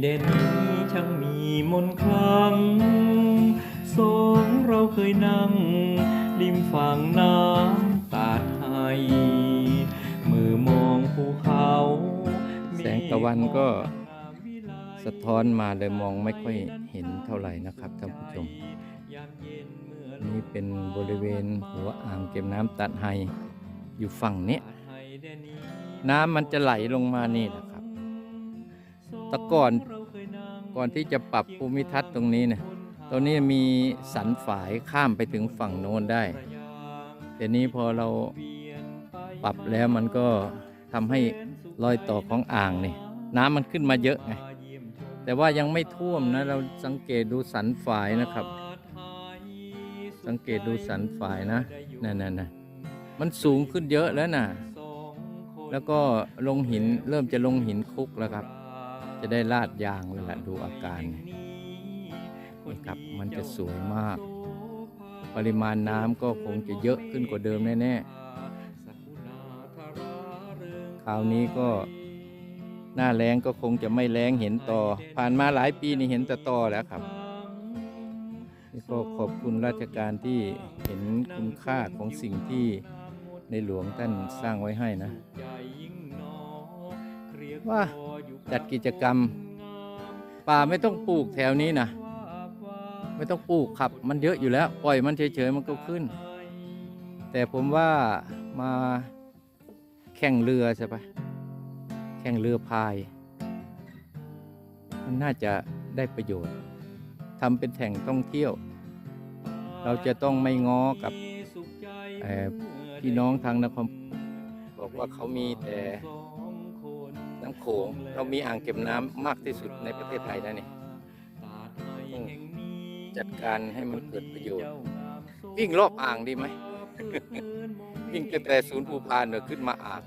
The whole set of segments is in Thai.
เด่นช่างมีมนคลังสองเราเคยนั่ง ริมฝั่งน้ำตาดไทยมือมองภูเขา แสงตะวันก็สะท้อนมาเลยมองไม่ค่อยเห็นเท่าไหร่นะครับท่านผู้ชม นี่เป็นบริเวณหัวอ่างเก็บน้ำตัดไฮอยู่ฝั่งนี้ น้ำมันจะไหลลงมานี่นะครับ แตะก่อนก่อนที่จะปรับภูมิทัศน์ตรงนี้เนี่ยตรงนี้มีสันฝายข้ามไปถึงฝั่งโน้นได้แต่นี้พอเราปรับแล้วมันก็ทำให้รอยต่อของอ่างนี่น้ำมันขึ้นมาเยอะไงแต่ว่ายังไม่ท่วมนะ เราสังเกตดูสันฝายนะครับ สังเกตดูสันฝายนะนั่นๆนะมันสูงขึ้นเยอะแล้วนะแล้วก็ลงหินเริ่มจะลงหินคุกแล้วครับ จะได้ลาดยางแล้วล่ะดูอาการนี่ครับมันจะสวยมาก ปริมาณน้ำก็คงจะเยอะขึ้นกว่าเดิมแน่ๆคราวนี้ก็หน้าแรงก็คงจะไม่แรงเห็นต่อ ผ่านมาหลายปีนี่เห็นแต่ต่อแล้วครับนี่ก็ขอบคุณราชการที่เห็นคุณค่าของสิ่งที่ในหลวงท่านสร้างไว้ให้นะ ว่าจัดกิจกรรม ป่าไม่ต้องปลูกแถวนี้นะไม่ต้องปลูกครับ มันเยอะอยู่แล้ว ปล่อยมันเฉยๆมันก็ขึ้น แต่ผมว่ามาแข่งเรือใช่ปะแข่งเรือพาย มันน่าจะได้ประโยชน์ทำเป็นแห่งท่องเที่ยว เราจะต้องไม่ง้อกับพี่น้องทางนครบอกว่าเขามีแต่ น้ำโขงเรามีอ่างเก็บน้ำมากที่สุดในประเทศไทยนะนี่ต้องจัดการให้มันเกิดประโยชน์ วิ่งรอบอ่างดีไหมวิ่งตั้งแต่ศูนย์ภูพานเนยขึ้นมาอ่าง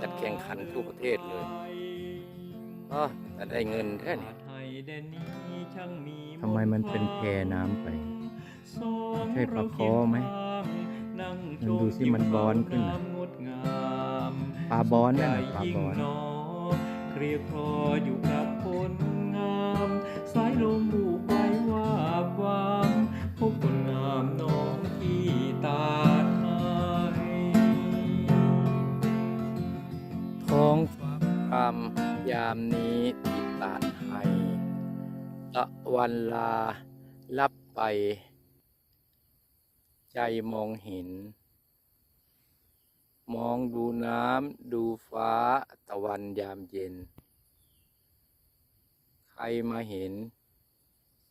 จัดแข่งขันทั่วประเทศเลยอ๋อแต่ได้เงินแค่นี้ทำไมมันเป็นแพน้ำไป ใช่ปลาคอไหมมันดูสิมันบอนขึ้นน่ะปลาบอนนั่นน่ะปลาบอนเครียดคออยู่กับคนงามสายลมบูบไปวาบวามพบคนงามน้องที่ตาดไทยท้องคำยามนี้ที่ตาดไทยตะวันลาลับไป ใจมองเห็น มองดูน้ำดูฟ้าตะวันยามเย็น ใครมาเห็น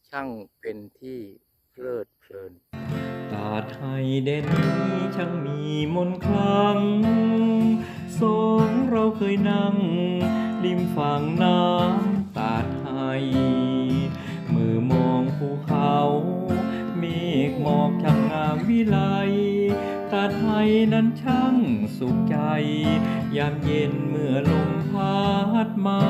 ช่างเป็นที่เพลิดเพลิน ตาไทยเด่นนี้ช่างมีมนต์คลังสองเราเคยนั่ง ริมฝั่งน้ำตาไทย มือมองภูเขา เมฆหมอกช่างงามวิไล ไทยนั้นช่างสุขใจ ยามเย็นเมื่อลมพัดมา